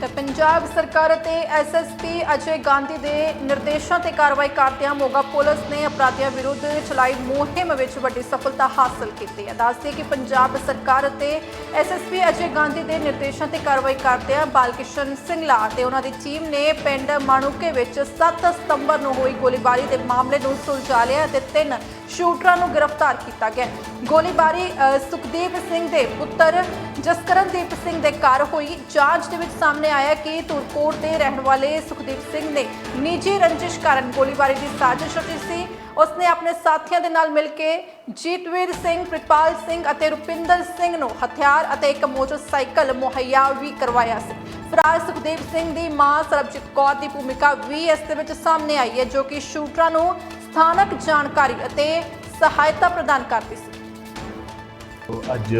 ਤੇ ਪੰਜਾਬ ਸਰਕਾਰ ਅਤੇ ਐਸਐਸਪੀ ਅਜੇ ਗਾਂਧੀ ਦੇ ਨਿਰਦੇਸ਼ਾਂ ਤੇ ਕਾਰਵਾਈ ਕਰਦਿਆਂ ਮੋਗਾ ਪੁਲਿਸ ਨੇ ਅਪਰਾਧੀਆਂ ਵਿਰੁੱਧ ਚਲਾਈ ਮੁਹਿੰਮ ਵਿੱਚ ਵੱਡੀ ਸਫਲਤਾ ਹਾਸਲ ਕੀਤੀ ਹੈ। ਦੱਸਦੇ ਕਿ ਪੰਜਾਬ ਸਰਕਾਰ ਅਤੇ ਐਸਐਸਪੀ ਅਜੇ ਗਾਂਧੀ ਦੇ ਨਿਰਦੇਸ਼ਾਂ ਤੇ ਕਾਰਵਾਈ ਕਰਦਿਆਂ ਬਾਲਕਿਸ਼ਨ ਸਿੰਘਲਾ ਤੇ ਉਹਨਾਂ ਦੀ ਟੀਮ ਨੇ ਪਿੰਡ ਮਾਣੂਕੇ ਵਿੱਚ 7 ਸਤੰਬਰ ਨੂੰ ਹੋਈ ਗੋਲੀਬਾਰੀ ਦੇ ਮਾਮਲੇ ਨੂੰ ਸੁਲਝਾ ਲਿਆ ਅਤੇ ਤਿੰਨ ਸ਼ੂਟਰਾਂ ਨੂੰ ਗ੍ਰਿਫਤਾਰ ਕੀਤਾ ਗਿਆ। ਗੋਲੀਬਾਰੀ ਅ, ਸੁਖਦੇਵ ਸਿੰਘ ਦੇ ਪੁੱਤਰ ਜਸਕਰਨਦੀਪ ਸਿੰਘ ਦੇ ਘਰ ਹੋਈ। ਜਾਂਚ ਦੇ ਵਿੱਚ ਸਾਹਮਣੇ ਆਇਆ ਕਿ ਤੁਰਕੋਟ ਦੇ ਰਹਿਣ ਵਾਲੇ ਸੁਖਦੇਵ ਸਿੰਘ ਨੇ ਨਿੱਜੀ ਰੰਜਿਸ਼ ਕਾਰਨ ਗੋਲੀਬਾਰੀ ਦੀ ਸਾਜ਼ਿਸ਼ ਰਚੀ ਸੀ। ਉਸਨੇ ਆਪਣੇ ਸਾਥੀਆਂ ਦੇ ਨਾਲ ਮਿਲ ਕੇ ਜੀਤਵੀਰ ਸਿੰਘ ਪ੍ਰਿਤਪਾਲ ਸਿੰਘ ਅਤੇ ਰੁਪਿੰਦਰ ਸਿੰਘ ਨੂੰ ਹਥਿਆਰ ਅਤੇ ਇੱਕ ਮੋਟਰਸਾਈਕਲ ਮੁਹੱਈਆ ਵੀ ਕਰਵਾਇਆ ਸੀ। ਫਰਾਰ ਸੁਖਦੇਵ ਸਿੰਘ ਦੀ ਮਾਂ ਸਰਬਜੀਤ ਕੌਰ ਦੀ ਭੂਮਿਕਾ ਵੀ ਇਸ ਦੇ ਵਿੱਚ ਸਾਹਮਣੇ ਆਈ ਹੈ ਜੋ ਕਿ ਸ਼ੂਟਰਾਂ ਨੂੰ ਸਥਾਨਕ ਜਾਣਕਾਰੀ ਅਤੇ ਸਹਾਇਤਾ ਪ੍ਰਦਾਨ ਕਰਦੀ ਸੀ। ਅੱਜ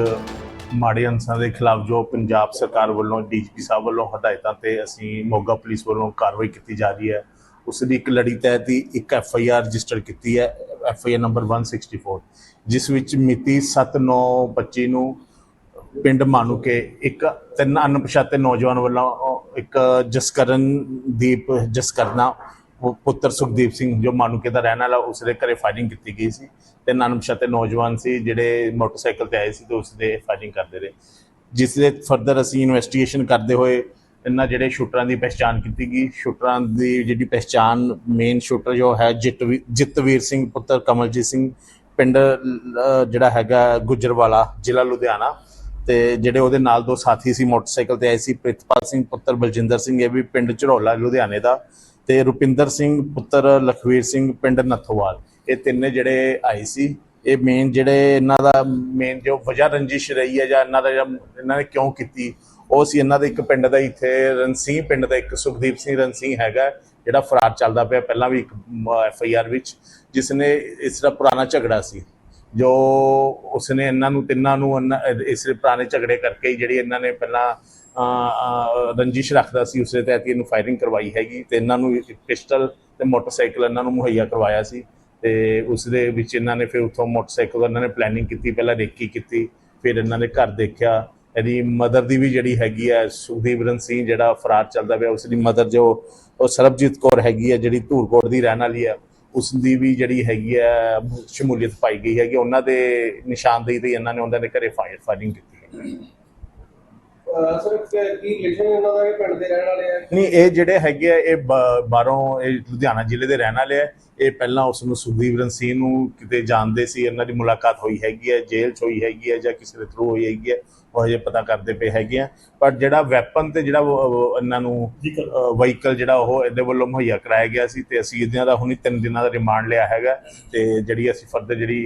ਮਾੜੇ ਅਨਸਰਾਂ ਦੇ ਖਿਲਾਫ ਜੋ ਪੰਜਾਬ ਸਰਕਾਰ ਵੱਲੋਂ, ਡੀਜੀਪੀ ਸਾਹਿਬ ਵੱਲੋਂ ਹਦਾਇਤਾਂ ਤੇ ਅਸੀਂ ਮੋਗਾ ਪੁਲਿਸ ਵੱਲੋਂ ਕਾਰਵਾਈ ਕੀਤੀ ਜਾ ਰਹੀ ਹੈ ਉਸ ਦੀ ਇੱਕ ਲੜੀ ਤਹਿਤ ਹੀ ਇੱਕ ਐਫ ਆਈ ਆਰ ਰਜਿਸਟਰ ਕੀਤੀ ਹੈ, ਐਫ ਆਈ ਆਰ ਨੰਬਰ 164 ਜਿਸ ਵਿੱਚ ਮਿਤੀ 7/9/25 ਨੂੰ ਪਿੰਡ ਮਾਨੂਕੇ ਇੱਕ ਤਿੰਨ ਅਣਪਛਾਤੇ ਨੌਜਵਾਨ ਵੱਲੋਂ ਇੱਕ ਜਸਕਰਨ ਜਸਕਰਨਦੀਪ ਜਸਕਰਨਾ ਪੁੱਤਰ ਸੁਖਦੀਪ ਸਿੰਘ ਜੋ ਮਾਨੂਕੇ ਦਾ ਰਹਿਣ ਵਾਲਾ, ਉਸਦੇ ਘਰੇ ਫਾਇਰਿੰਗ ਕੀਤੀ ਗਈ ਸੀ ਤੇ ਅਣਪਛਾਤੇ ਨੌਜਵਾਨ ਸੀ, ਜਿਹੜੇ ਮੋਟਰਸਾਈਕਲ ਤੇ ਆਏ ਸੀ ਤੇ ਉਸ ਫਾਇਰਿੰਗ ਕਰਦੇ ਰਹੇ। ਜਿਸ ਦੇ ਫਰਦਰ ਅਸੀਂ ਇਨਵੈਸਟੀਗੇਸ਼ਨ ਕਰਦੇ ਹੋਏ, ਇਹਨਾਂ ਜਿਹੜੇ ਸ਼ੂਟਰਾਂ ਦੀ ਪਛਾਣ ਕੀਤੀ ਗਈ, ਸ਼ੂਟਰਾਂ ਦੀ ਜਿਹੜੀ ਪਛਾਣ ਮੇਨ ਸ਼ੂਟਰ ਜੋ ਹੈ ਜਿਤਵੀ- ਜਿਤਵੀਰ ਸਿੰਘ, ਪੁੱਤਰ ਕਮਲਜੀਤ ਸਿੰਘ, ਪਿੰਡ ਜਿਹੜਾ ਹੈਗਾ ਗੁਜਰਵਾਲਾ, ਜ਼ਿਲ੍ਹਾ ਲੁਧਿਆਣਾ ਤੇ ਜਿਹੜੇ ਉਹਦੇ ਨਾਲ ਦੋ ਸਾਥੀ ਸੀ, ਮੋਟਰਸਾਈਕਲ ਤੇ ਆਏ ਸੀ, ਪ੍ਰਿਤਪਾਲ ਸਿੰਘ, ਪੁੱਤਰ ਬਲਜਿੰਦਰ ਸਿੰਘ, ਇਹ ਵੀ ਪਿੰਡ ਝੜੋਲਾ, ਲੁਧਿਆਣੇ ਦਾ। ਤੇ ਰੁਪਿੰਦਰ ਸਿੰਘ, ਪੁੱਤਰ ਲਖਵੀਰ ਸਿੰਘ, ਪਿੰਡ ਨੱਥੋਵਾਲ। ਇਹ ਤਿੰਨੇ ਜਿਹੜੇ ਆਏ ਸੀ। ਇਹ ਮੇਨ ਜਿਹੜੇ ਇਹਨਾਂ ਦਾ ਮੇਨ ਜੋ ਵਜ੍ਹਾ ਰੰਜਿਸ਼ ਰਹੀ ਹੈ ਜਾਂ ਇਹਨਾਂ ਦਾ ਇਹਨਾਂ ਨੇ ਕਿਉਂ ਕੀਤੀ, ਉਹ ਸੀ ਇਹਨਾਂ ਦਾ ਇੱਕ ਪਿੰਡ ਦਾ ਇੱਥੇ ਰਣਸੀਂਹ ਪਿੰਡ ਦਾ ਇੱਕ ਸੁਖਦੀਪ ਸਿੰਘ ਰਣਸੀਂਹ ਹੈਗਾ, ਜਿਹੜਾ ਫਰਾਰ ਚੱਲਦਾ ਪਿਆ ਪਹਿਲਾਂ ਵੀ ਇੱਕ ਐਫ ਆਈ ਆਰ ਵਿੱਚ ਜਿਸ ਨੇ ਇਸ ਦਾ ਪੁਰਾਣਾ ਝਗੜਾ ਸੀ। ਜੋ ਉਸਨੇ ਇਹਨਾਂ ਨੂੰ ਤਿੰਨਾਂ ਨੂੰ, ਇਹਨਾਂ- ਇਸ ਪੁਰਾਣੇ ਝਗੜੇ ਕਰਕੇ ਜਿਹੜੀ ਇਹਨਾਂ ਨੇ ਪਹਿਲਾਂ ਰੰਜਿਸ਼ ਰੱਖਦਾ ਸੀ ਉਸੇ ਤਹਿਤ ਇਹਨੂੰ ਫਾਇਰਿੰਗ ਕਰਵਾਈ ਹੈਗੀ ਤੇ ਇਹਨਾਂ ਨੂੰ ਪਿਸਟਲ ਤੇ ਮੋਟਰਸਾਈਕਲ ਇਹਨਾਂ ਨੂੰ ਮੁਹੱਈਆ ਕਰਵਾਇਆ ਸੀ ਤੇ ਉਸ ਦੇ ਵਿੱਚ ਇਹਨਾਂ ਨੇ ਫਿਰ ਉੱਥੋਂ ਮੋਟਰਸਾਈਕਲ ਇਹਨਾਂ ਨੇ ਪਲੈਨਿੰਗ ਕੀਤੀ, ਪਹਿਲਾਂ ਰੇਕੀ ਕੀਤੀ, ਫਿਰ ਇਹਨਾਂ ਨੇ ਘਰ ਦੇਖਿਆ। ਇਹਦੀ ਮਦਰ ਦੀ ਵੀ ਜਿਹੜੀ ਹੈਗੀ ਹੈ ਸੁਖਦੀਵਰਨ ਸਿੰਘ ਜਿਹੜਾ ਫਰਾਰ ਚੱਲਦਾ ਪਿਆ ਉਸ ਦੀ ਮਦਰ ਜੋ, ਉਹ ਸਰਬਜੀਤ ਕੌਰ ਹੈਗੀ ਹੈ, ਜਿਹੜੀ ਧੂਰਕੋਟ ਦੀ ਰਹਿਣ ਵਾਲੀ ਹੈ ਉਸ ਦੀ ਵੀ ਜਿਹੜੀ ਹੈਗੀ ਹੈ, ਸ਼ਮੂਲੀਅਤ ਪਾਈ ਗਈ ਹੈਗੀ। ਉਹਨਾਂ ਦੇ ਨਿਸ਼ਾਨਦੇਹੀ ਤੇ ਇਹਨਾਂ ਨੇ ਉਹਨਾਂ ਦੇ ਘਰੇ ਫਾਇਰ ਫਾਇਰਿੰਗ ਕੀਤੀ ਹੈ। ਸਰ ਕੀ ਰਿਲੇਸ਼ਨ ਇਹਨਾਂ ਦਾ? ਇਹ ਪਿੰਡ ਦੇ ਰਹਿਣ ਵਾਲੇ ਆ। ਨਹੀਂ, ਇਹ ਜਿਹੜੇ ਹੈਗੇ ਆ, ਇਹ ਬ- ਬਾਹਰੋਂ ਇਹ ਲੁਧਿਆਣਾ ਜ਼ਿਲ੍ਹੇ ਦੇ ਰਹਿਣ ਵਾਲੇ ਆ। ਇਹ ਪਹਿਲਾਂ ਉਸ ਨੂੰ ਸੁਖਦੀਵਰਨ ਸਿੰਘ ਨੂੰ ਕਿਤੇ ਜਾਣਦੇ ਸੀ ਇਹਨਾਂ ਦੀ ਮੁਲਾਕਾਤ ਹੋਈ ਹੈਗੀ ਹੈ ਜੇਲ੍ਹ 'ਚ ਹੋਈ ਹੈਗੀ ਹੈ ਜਾਂ ਕਿਸੇ ਦੇ ਥਰੂ ਹੋਈ ਹੈਗੀ ਹੈ ਉਹ ਹਜੇ ਪਤਾ ਕਰਦੇ ਪਏ ਹੈਗੇ ਆ। ਪਰ ਜਿਹੜਾ ਵੈਪਨ ਤੇ ਜਿਹੜਾ ਇਹਨਾਂ ਨੂੰ ਵਹੀਕਲ ਜਿਹੜਾ ਉਹ ਇਹਦੇ ਵੱਲੋਂ ਮੁਹੱਈਆ ਕਰਾਇਆ ਗਿਆ ਸੀ ਤੇ ਅਸੀਂ ਇਹਨਾਂ ਦਾ ਹੁਣੀ ਤਿੰਨ ਦਿਨਾਂ ਦਾ ਰਿਮਾਂਡ ਲਿਆ ਹੈਗਾ ਤੇ ਜਿਹੜੀ ਅਸੀਂ ਫਰਦਰ ਜਿਹੜੀ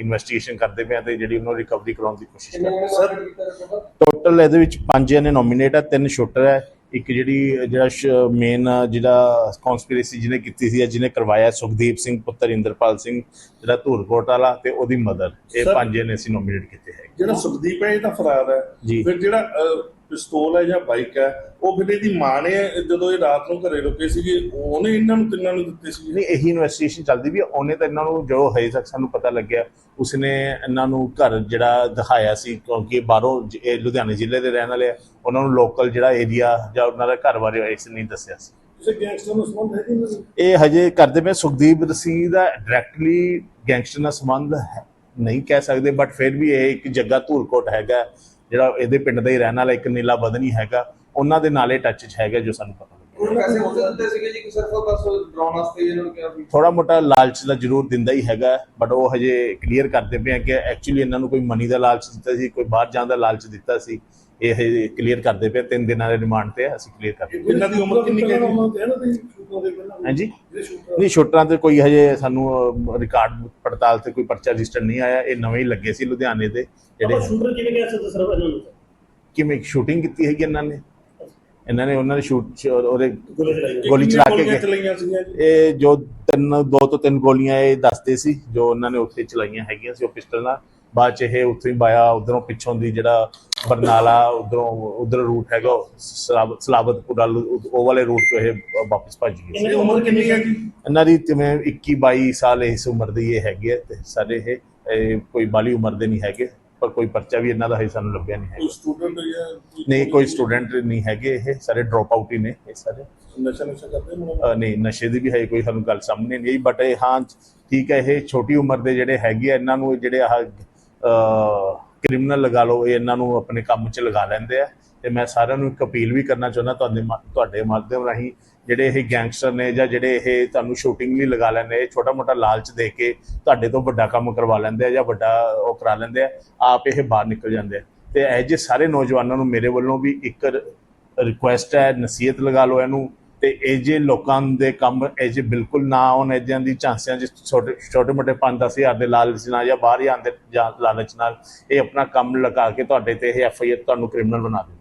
ਇਨਵੈਸਟੀਗੇਸ਼ਨ ਕਰਦੇ ਪਏ ਆ ਤੇ ਜਿਹੜੀ ਉਹਨੂੰ ਰਿਕਵਰੀ ਕਰਾਉਣ ਦੀ ਕੋਸ਼ਿਸ਼ ਕਰ ਕਿੰਨੇ ਰਹੇ ਰਿਪੋਰਟ ਟੋਟਲ ਇਹਦੇ ਵਿੱਚ ਪੰਜ ਜਣੇ ਨੋਮੀਨੇਟ ਹੈ ਤਿੰਨ ਸ਼ੂਟਰ ਹੈ ਇੱਕ ਜਿਹੜੀ ਜਿਹੜਾ ਮੇਨ ਜਿਹੜਾ ਕਨਸਪੀਰੇਸੀ ਜਿਹਨੇ ਕੀਤੀ ਸੀ ਜਿਹਨੇ ਕਰਵਾਇਆ ਸੁਖਦੀਪ ਸਿੰਘ ਪੁੱਤਰ ਇੰਦਰਪਾਲ ਸਿੰਘ ਜਿਹੜਾ ਧੂਰਕੋਟ ਵਾਲਾ ਤੇ ਉਹਦੀ ਮਦਰ ਇਹ ਪੰਜ ਜਣੇ ਅਸੀਂ ਨੋਮੀਨੇਟ ਕੀਤੇ ਹੈ ਜਿਹੜਾ ਸੁਖਦੀਪ ਹੈ ਇਹ ਤਾਂ ਫਰਾਰ ਹੈ। ਫਿਰ ਜਿਹੜਾ ਪਿਸਤੌਲ ਹੈ ਜਾਂ ਬਾਈਕ ਹੈ ਉਹ ਫਿਰ ਇਹਦੀ ਮਾਂ ਨੇ ਜਦੋਂ ਇਹ ਰਾਤ ਨੂੰ ਘਰੇ ਰੁਕੇ ਸੀਗੇ ਉਹਨੇ ਇਹਨਾਂ ਨੂੰ ਤਿੰਨਾਂ ਨੂੰ ਦਿੱਤੇ ਸੀ ਨਹੀਂ ਇਹੀ ਇਨਵੈਸਟੀਗੇਸ਼ਨ ਚੱਲਦੀ ਵੀ। ਉਹਨੇ ਤਾਂ ਇਹਨਾਂ ਨੂੰ ਜੋ ਹਜੇ ਤੱਕ ਸਾਨੂੰ ਪਤਾ ਲੱਗਿਆ ਉਸਨੇ ਇਹਨਾਂ ਨੂੰ ਘਰ ਜਿਹੜਾ ਦਿਖਾਇਆ ਸੀ ਕਿਉਂਕਿ ਬਾਹਰੋਂ ਇਹ ਲੁਧਿਆਣੇ ਜ਼ਿਲ੍ਹੇ ਦੇ ਰਹਿਣ ਵਾਲੇ ਆ ਉਹਨਾਂ ਨੂੰ ਲੋਕਲ ਜਿਹੜਾ ਏਰੀਆ ਜਾਂ ਉਹਨਾਂ ਦਾ ਘਰ ਬਾਰੇ ਇਸ ਨਹੀਂ ਦੱਸਿਆ ਸੀ ਇਹ ਹਜੇ ਕਰਦੇ ਪਏ ਸੁਖਦੀਪ ਸਿੰਘ ਦਾ ਡਾਇਰੈਕਟਲੀ ਗੈਂਗਸਟਰ ਨਾਲ ਸੰਬੰਧ ਨਹੀਂ ਕਹਿ ਸਕਦੇ ਬਟ ਫਿਰ ਵੀ ਇਹ ਇੱਕ ਜੱਗਾ ਧੂਲਕੋਟ ਹੈਗਾ ਜਿਹੜਾ ਇਹਦੇ ਪਿੰਡ ਦਾ ਹੀ ਰਹਿਣ ਵਾਲਾ ਇੱਕ ਨੀਲਾ ਬਦਨੀ ਹੈਗਾ, ਉਹਨਾਂ ਦੇ ਨਾਲੇ ਟੱਚ 'ਚ ਹੈਗਾ ਜੋ ਸਾਨੂੰ ਪਤਾ ਲੱਗਿਆ ਉਹਨੂੰ ਪੈਸੇ ਮੁੱਲ ਦਿੱਤੇ ਸੀਗੇ ਜੀ ਕਿ ਸਿਰਫ ਬਸ ਡਰਾਉਣ ਵਾਸਤੇ ਇਹਨਾਂ ਨੂੰ ਕਿਹਾ ਵੀ ਥੋੜਾ ਮੋਟਾ ਲਾਲਚ ਦਾ ਜ਼ਰੂਰ ਦਿੰਦਾ ਹੀ ਹੈਗਾ ਬਟ ਉਹ ਹਜੇ ਕਲੀਅਰ ਕਰਦੇ ਪਏ ਆ ਕਿ ਐਕਚੁਅਲੀ ਇਹਨਾਂ ਨੂੰ ਕੋਈ ਮਨੀ ਦਾ ਲਾਲਚ ਦਿੱਤਾ ਸੀ ਕੋਈ ਬਾਹਰ ਜਾਣ ਦਾ ਲਾਲਚ ਦਿੱਤਾ ਸੀ ਇਹ ਹਜੇ ਕਲੀਅਰ ਕਰਦੇ ਪਏ ਆ, ਤਿੰਨ ਦਿਨਾਂ ਦੇ ਰਿਮਾਂਡ ਤੇ ਆ, ਅਸੀਂ ਕਲੀਅਰ ਕਰਦੇ ਪਏ ਇਹਨਾਂ ਦੀ ਉਮਰ ਕਿੰਨੀ ਕੁ ਹੈ ਜੀ? ਹਾਂਜੀ? ਨਹੀਂ ਸ਼ੂਟਰਾਂ ਤੇ ਕੋਈ ਹਜੇ ਸਾਨੂੰ ਰਿਕਾਰਡ ਪੜਤਾਲ ਤੇ ਕੋਈ ਪਰਚਾ ਰਜਿਸਟਰ ਨਹੀਂ ਆਇਆ ਇਹ ਨਵੇਂ ਹੀ ਲੱਗੇ ਸੀ ਲੁਧਿਆਣੇ ਦੇ ਜਿਹੜੇ ਸ਼ੂਟਰ ਕਿਵੇਂ ਕਹਿ ਸਕਦੇ ਸਰ ਇਹਨਾਂ ਨੂੰ ਕਿਵੇਂ ਸ਼ੂਟਿੰਗ ਕੀਤੀ ਹੈਗੀ ਇਹਨਾਂ ਨੇ? ਇਹਨਾਂ ਨੇ ਉਹਨਾਂ ਨੇ ਸ਼ੂਟ ਉਹਦੇ ਗੋਲੀ ਚਲਾ ਕੇ ਇਹ ਜੋ ਤਿੰਨ ਦੋ ਤੋਂ ਤਿੰਨ ਗੋਲੀਆਂ ਇਹ ਦੱਸਦੇ ਸੀ ਜੋ ਉਹਨਾਂ ਨੇ ਉੱਥੇ ਚਲਾਈਆਂ ਹੈਗੀਆਂ ਸੀ ਉਹ ਪਿਸਟਲ ਨਾਲ। ਬਾਅਦ ਚ ਇਹ ਉੱਥੇ ਹੀ ਬਾਇਆ ਉਧਰੋਂ ਪਿੱਛੋਂ ਦੀ ਜਿਹੜਾ ਬਰਨਾਲਾ ਉਧਰੋਂ ਉਧਰ ਰੂਟ ਹੈਗਾ ਸਲਾਬਤਪੁਰ ਉਹ ਵਾਲੇ ਰੂਟ ਤੋਂ ਇਹ ਵਾਪਸ ਭੱਜ ਗਏ ਸੀ। ਇਹ ਉਮਰ ਕਿੰਨੀ ਹੈ ਜੀ? ਇਹਨਾਂ ਦੀ ਜਿਵੇਂ 21 22 ਸਾਲ ਇਸ ਉਮਰ ਦੀ ਇਹ ਹੈਗੇ ਤੇ ਇਹ ਇਹ ਕੋਈ ਬਾਲੀ ਉਮਰ ਦੇ ਨਹੀਂ ਹੈਗੇ। ਪਰ ਕੋਈ ਪਰਚਾ ਵੀ ਇਹਨਾਂ ਦਾ ਹਜੇ ਸਾਨੂੰ ਲੱਭਿਆ ਨਹੀਂ ਹੈ ਕੋਈ ਸਟੂਡੈਂਟ ਜਾਂ ਨਹੀਂ ਕੋਈ ਸਟੂਡੈਂਟ ਨਹੀਂ ਹੈਗੇ ਇਹ ਸਾਰੇ ਡ੍ਰੌਪ ਆਊਟ ਹੀ ਨੇ ਇਹ ਸਾਰੇ। ਨਸ਼ਾ ਨਸ਼ਾ ਕਰਦੇ ਨੇ ਅ, ਨਹੀਂ ਨਸ਼ੇ ਦੀ ਵੀ ਹੈ ਕੋਈ ਸਾਨੂੰ ਗੱਲ ਸਾਹਮਣੇ ਨਹੀਂ ਆਈ ਬਟ ਇਹ ਹਾਂ ਠੀਕ ਹੈ ਇਹ ਛੋਟੀ ਉਮਰ ਦੇ ਜਿਹੜੇ ਹੈਗੇ ਆ ਇਹਨਾਂ ਨੂੰ ਜਿਹੜੇ ਆਹ ਕ੍ਰਿਮੀਨਲ ਲਗਾ ਲਓ, ਇਹ ਇਹਨਾਂ ਨੂੰ ਆਪਣੇ ਕੰਮ 'ਚ ਲਗਾ ਲੈਂਦੇ ਆ। ਤੇ ਮੈਂ ਸਾਰਿਆਂ ਨੂੰ ਇੱਕ ਅਪੀਲ ਵੀ ਕਰਨਾ ਚਾਹੁੰਦਾ, ਤੁਹਾਡੇ ਤੁਹਾਡੇ ਮਾਧਿਅਮ ਰਾਹੀਂ ਜਿਹੜੇ ਇਹ ਗੈਂਗਸਟਰ ਨੇ ਜਾਂ ਜਿਹੜੇ ਇਹ ਤੁਹਾਨੂੰ ਸ਼ੂਟਿੰਗ ਲਈ ਲਗਾ ਲੈਂਦੇ ਇਹ ਛੋਟਾ ਮੋਟਾ ਲਾਲਚ ਦੇ ਕੇ ਤੁਹਾਡੇ ਤੋਂ ਵੱਡਾ ਕੰਮ ਕਰਵਾ ਲੈਂਦੇ ਆ ਜਾਂ ਵੱਡਾ ਉਹ ਕਰਾ ਲੈਂਦੇ ਆ, ਆਪ ਇਹ ਬਾਹਰ ਨਿਕਲ ਜਾਂਦੇ ਆ। ਤੇ ਇਹ ਜੇ ਸਾਰੇ ਨੌਜਵਾਨਾਂ ਨੂੰ ਮੇਰੇ ਵੱਲੋਂ ਵੀ ਇੱਕ ਰਿਕੁਐਸਟ ਹੈ, ਨਸੀਹਤ ਲਗਾ ਲਓ ਇਹਨੂੰ। ਤੇ ਇਹ ਜੇ ਲੋਕਾਂ ਦੇ ਕੰਮ, ਇਹ ਜੇ ਬਿਲਕੁਲ ਨਾ ਆਉਣ ਇਦਾਂ ਦੀ ਝਾਂਸਿਆਂ, ਜਿ ਛੋਟੇ ਛੋਟੇ ਮੋਟੇ 5-10 ਹਜ਼ਾਰ ਦੇ ਲਾਲਚ ਨਾਲ ਜਾਂ ਬਾਹਰ ਹੀ ਦੇ ਜਾਂ ਲਾਲਚ ਨਾਲ, ਇਹ ਆਪਣਾ ਕੰਮ ਲਗਾ ਕੇ ਤੁਹਾਡੇ ਤੇ ਇਹ ਐਫ ਆਈ ਆਰ ਤੁਹਾਨੂੰ ਕ੍ਰਿਮੀਨਲ ਬਣਾ ਦੇ